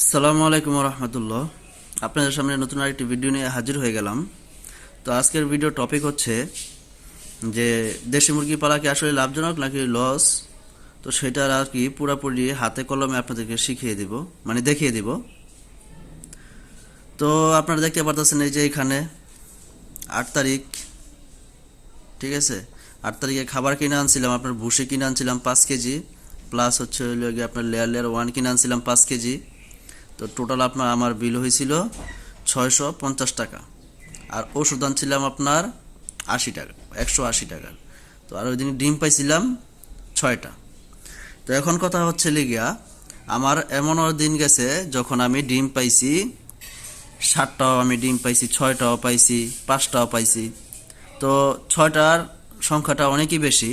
আসসালামু আলাইকুম রহমতুল্লাহ। আপনাদের সামনে নতুন আরেকটি ভিডিও নিয়ে হাজির হয়ে গেলাম। তো আজকের ভিডিও টপিক হচ্ছে যে দেশি মুরগি পালা কি আসলে লাভজনক নাকি লস তো সেটার আর কি পুরাপুরি হাতে কলমে আপনাদেরকে শিখিয়ে দিব মানে দেখিয়ে দিব। তো আপনারা দেখতে পারতেছেন এই যে এখানে আট তারিখ, ঠিক আছে? আট তারিখে খাবার কিনে আনছিলাম, আপনার ভুসি কিনে আনছিলাম পাঁচ কেজি প্লাস হচ্ছে গিয়ে আপনার লেয়ার লেয়ার ওয়ান কিনে আনছিলাম পাঁচ কেজি। তো টোটাল আপনার আমার বিল হয়েছিল ছয়শো পঞ্চাশ টাকা। আর ওষুধ আনছিলাম আপনার আশি টাকা, একশো আশি টাকার। তো আর ওই দিন ডিম পাইছিলাম ছয়টা। তো এখন কথা হচ্ছে লিগিয়া আমার এমনও দিন গেছে যখন আমি ডিম পাইছি ষাটটাও আমি ডিম পাইছি, ছয়টাও পাইছি, পাঁচটাও পাইছি। তো ছয়টার সংখ্যাটা অনেকই বেশি,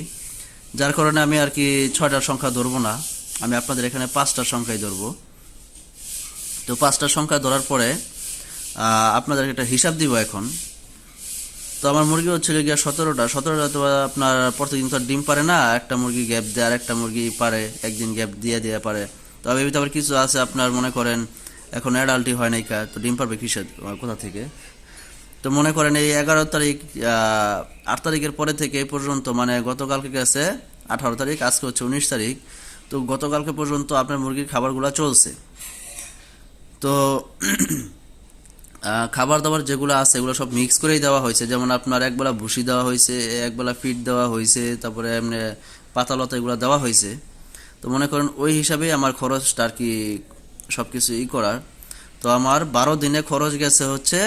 যার কারণে আমি আর কি ছয়টার সংখ্যা ধরবো না। আমি আপনাদের এখানে পাঁচটার সংখ্যাই ধরবো। তো পাঁচটার সংখ্যা ধরার পরে আপনাদের একটা হিসাব দিব এখন। তো আমার মুরগি হচ্ছিল গিয়া সতেরোটা। সতেরোটা তো আপনার প্রতিদিন তো ডিম পারে না, একটা মুরগি গ্যাপ দেয় আর একটা মুরগি পারে, একদিন গ্যাপ দিয়ে দিয়ে পারে। তবে এমনিতে আবার কিছু আছে আপনার, মনে করেন এখন অ্যাডাল্টই হয় নাই তো ডিম পারবে কিসের কোথা থেকে? তো মনে করেন এই এগারো তারিখ আট তারিখের পরে থেকে এই পর্যন্ত মানে গতকালকে গেছে আঠারো তারিখ, আজকে হচ্ছে উনিশ তারিখ। তো গতকালকে পর্যন্ত আপনার মুরগির খাবারগুলো চলছে। তো খাবার দাবার যেগুলো আছে, এগুলো সব মিক্স করেই দেওয়া হয়েছে। যেমন আপনার একবেলা ভুসি দেওয়া হয়েছে একবেলা ফিট দেওয়া হয়েছে, তারপরে এমনি পাতালতা এগুলো দেওয়া হয়েছে। তো মনে করেন ওই হিসাবেই আমার খরচটা আর কি সব কিছু ই করার। তো আমার বারো দিনে খরচ গেছে হচ্ছে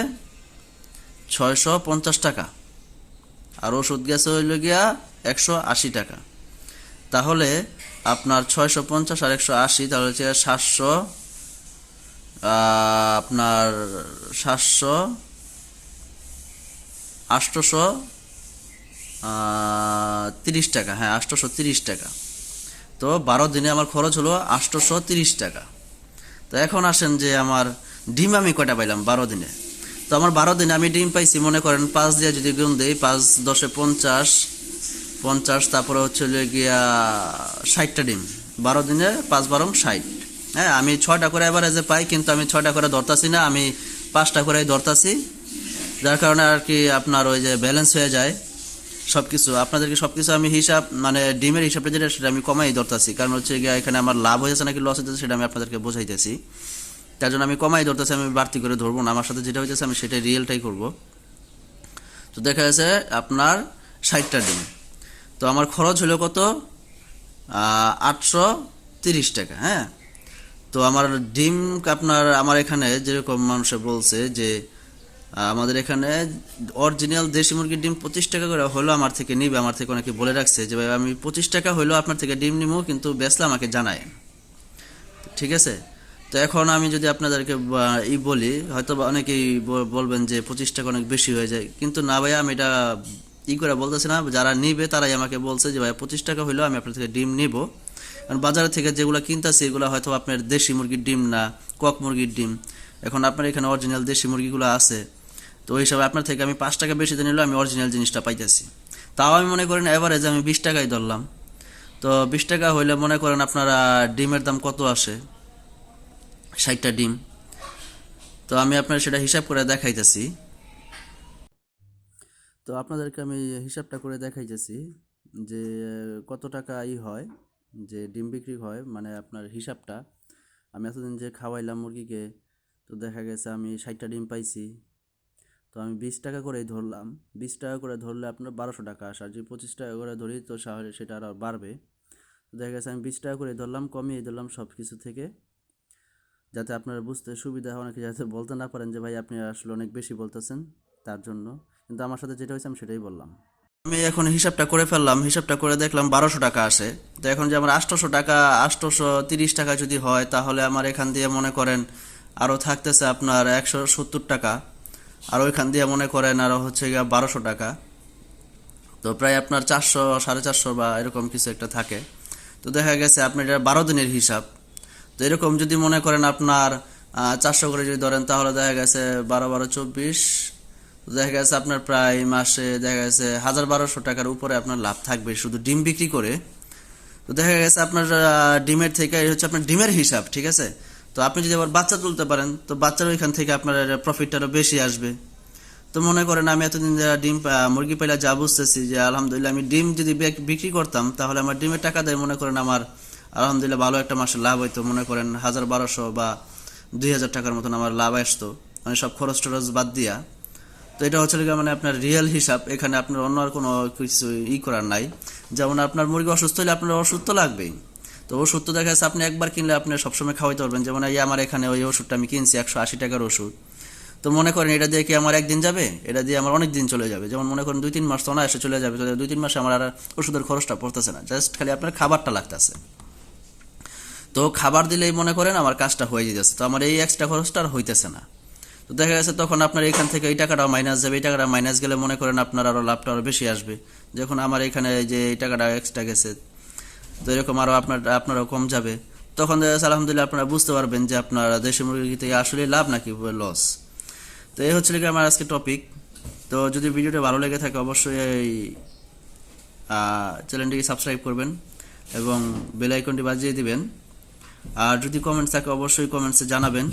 ছয়শো পঞ্চাশ টাকা। আর ওষুধ গেছে হইল গিয়া একশো আশি টাকা। তাহলে আপনার ছয়শো পঞ্চাশ আর একশো আশি, তাহলে হচ্ছে সাতশো আপনার সাতশো, আটশোশো তিরিশ টাকা। হ্যাঁ আটশোশো তিরিশ টাকা। তো বারো দিনে আমার খরচ হলো আটশোশো তিরিশ টাকা। তো এখন আসেন যে আমার ডিম আমি কয়টা পাইলাম বারো দিনে? তো আমার বারো দিনে আমি ডিম পাইছি, মনে করেন পাঁচ দিয়ে যদি গুণ দিই, পাঁচ দশে পঞ্চাশ পঞ্চাশ, তারপরে হচ্ছে গিয়া ষাটটা ডিম। বারো দিনে পাঁচ বারং ষাট। হ্যাঁ আমি ছটা করে এবার অ্যাভারেজে পাই, কিন্তু আমি ছটা করে ধরতাছি না, আমি পাঁচটা করেই ধরতাছি। যার কারণে আর কি আপনার ওই যে ব্যালেন্স হয়ে যায় সব কিছু আপনাদেরকে সব কিছু আমি হিসাব মানে ডিমের হিসাবটা যেটা, সেটা আমি কমাই ধরতাছি। কারণ হচ্ছে গিয়ে এখানে আমার লাভ হয়েছে নাকি লস হয়েছে, সেটা আমি আপনাদেরকে বোঝাইতেছি। তার জন্য আমি কমাই ধরতেছি, আমি বাড়তি করে ধরবো না। আমার সাথে যেটা হয়েছে, আমি সেটাই রিয়েলটাই করব। তো দেখা যাচ্ছে আপনার ষাটটা ডিম। তো আমার খরচ হলো কত? আটশো তিরিশ টাকা হ্যাঁ? তো আমার ডিম আপনার, আমার এখানে যেরকম মানুষে বলছে যে আমাদের এখানে অরিজিনাল দেশি মুরগির ডিম পঁচিশ টাকা করে হলো আমার থেকে নিবে। আমার থেকে অনেকে বলে রাখছে যে, ভাই, আমি পঁচিশ টাকা হইল আপনার থেকে ডিম নিবো, কিন্তু বেসলে আমাকে জানায়। ঠিক আছে? তো এখন আমি যদি আপনাদেরকে ই বলি হয়তো অনেকেই বলবেন যে, পঁচিশ টাকা অনেক বেশি হয়ে যায়। কিন্তু না ভাই আমি এটা ই করে বলতেছি না। যারা নিবে, তারাই আমাকে বলছে যে, ভাই, পঁচিশ টাকা হইলেও আমি আপনার থেকে ডিম নিব। কারণ বাজার থেকে যেগুলো কিনতেছি, এগুলো হয়তো আপনার দেশি মুরগির ডিম না, কক মুরগির ডিম। এখন আপনার এখানে অরিজিনাল দেশি মুরগিগুলো আছে। তো ওই হিসাবে আপনার থেকে আমি পাঁচ টাকা বেশি দিয়ে নিলেও আমি অরিজিনাল জিনিসটা পাইতেছি। তাও আমি মনে করেন অ্যাভারেজ আমি বিশ টাকাই ধরলাম। তো বিশ টাকা হইলে মনে করেন আপনারা ডিমের দাম কত আসে? ষাটটা ডিম। তো আমি আপনার সেটা হিসাব করে দেখাইতেছি। তো আপনাদেরকে আমি হিসাবটা করে দেখাইতেছি যে কত টাকা ই হয়। যে ডিম বিক্রি হয় মানে আপনার হিসাবটা, আমি এতদিন যে খাওয়াইলাম মুরগিকে, তো দেখা গেছে আমি ষাটটা ডিম পাইছি। তো আমি বিশ টাকা করেই ধরলাম। বিশ টাকা করে ধরলে আপনার বারোশো টাকা আসে, আর যদি পঁচিশ টাকা করে ধরি, তো তাহলে সেটা আরও বাড়বে। তো দেখা গেছে আমি বিশ টাকা করে ধরলাম, কমিয়ে ধরলাম সব কিছু থেকে, যাতে আপনারা বুঝতে সুবিধা হয়, অনেকে যাতে বলতে না পারেন যে, ভাই, আপনি আসলে অনেক বেশি বলতেছেন তার জন্য। কিন্তু আমার সাথে যেটা হয়েছে, আমি সেটাই বললাম। আমি এখন হিসাবটা করে ফেললাম, হিসাবটা করে দেখলাম বারোশো টাকা আসে তো এখন যে আমার আটশোশো টাকা, আটশোশো তিরিশ টাকা যদি হয়, তাহলে আমার এখান দিয়ে মনে করেন আরও থাকতেছে আপনার একশো সত্তর টাকা। আর ওইখান দিয়ে মনে করেন আরও হচ্ছে গিয়ে বারোশো টাকা। তো প্রায় আপনার চারশো, সাড়ে চারশো বা এরকম কিছু একটা থাকে। তো দেখা গেছে আপনি এটা বারো দিনের হিসাব। তো এরকম যদি মনে করেন আপনার চারশো করে যদি ধরেন, তাহলে দেখা গেছে বারো বারো চব্বিশ দেখা গেছে আপনার প্রায় মাসে দেখা গেছে হাজার বারোশো টাকার উপরে আপনার লাভ থাকবে শুধু ডিম বিক্রি করে। তো দেখা গেছে আপনার ডিমের থেকে হচ্ছে আপনার ডিমের হিসাব, ঠিক আছে? তো আপনি যদি আবার বাচ্চা তুলতে পারেন, তো বাচ্চার ওইখান থেকে আপনার প্রফিটটা আরও বেশি আসবে। তো মনে করেন আমি এতদিন যারা ডিম মুরগি পাইলে যা বুঝতেছি যে আলহামদুলিল্লাহ আমি ডিম যদি বিক্রি করতাম, তাহলে আমার ডিমের টাকা দেয় মনে করেন আমার আলহামদুলিল্লাহ ভালো একটা মাসে লাভ হইতো। মনে করেন হাজার বারোশো বা দুই হাজার টাকার মতন আমার লাভ আসতো। মানে সব খরচ টরচ বাদ দিয়া। তো এটা হচ্ছে মানে আপনার রিয়েল হিসাব। এখানে আপনার অন্য আর কোনো কিছু ই করার নাই। যেমন আপনার মুরগি অসুস্থ হলে আপনার ওষুধ তো লাগবেই। তো ওষুধ তো দেখা যাচ্ছে আপনি একবার কিনলে আপনি সবসময় খাওয়াইতে পারবেন। যেমন এই আমার এখানে ওই ওষুধটা আমি কিনছি, একশো আশি টাকার ওষুধ। তো মনে করেন এটা দিয়ে কি আমার একদিন যাবে? এটা দিয়ে আমার অনেক দিন চলে যাবে। যেমন মনে করেন দুই তিন মাস তো অনায়াসে চলে যাবে। দুই তিন মাসে আমার আর ওষুধের খরচটা পড়তেছে না। জাস্ট খালি আপনার খাবারটা লাগতেছে। তো খাবার দিলেই মনে করেন আমার কাজটা হয়ে যেতেছে। তো আমার এই এক্সট্রা খরচটা আর হইতেছে না। তো দেখা গেছে তখন আপনার এখান থেকে এই টাকাটা মাইনাস যাবে, এই টাকাটা মাইনাস গেলে মনে করেন আপনার আরও লাভটা আরও বেশি আসবে। যখন আমার এখানে যে এই টাকাটা এক্সট্রা গেছে, তো এরকম আরও আপনার, আপনারও কম যাবে। তখন দেখা যাচ্ছে আলহামদুলিল্লাহ আপনারা বুঝতে পারবেন যে আপনার দেশি মুরগি থেকে আসলে লাভ নাকি লস তো এই হচ্ছে আমার আজকে টপিক তো যদি ভিডিওটা ভালো লেগে থাকে অবশ্যই এই চ্যানেলটিকে সাবস্ক্রাইব করবেন এবং বেল আইকনটি বাজিয়ে দিবেন। আর যদি কমেন্টস থাকে অবশ্যই কমেন্টসে জানাবেন।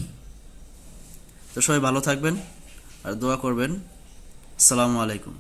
তো সবাই ভালো থাকবেন আর দোয়া করবেন। আসসালামু আলাইকুম।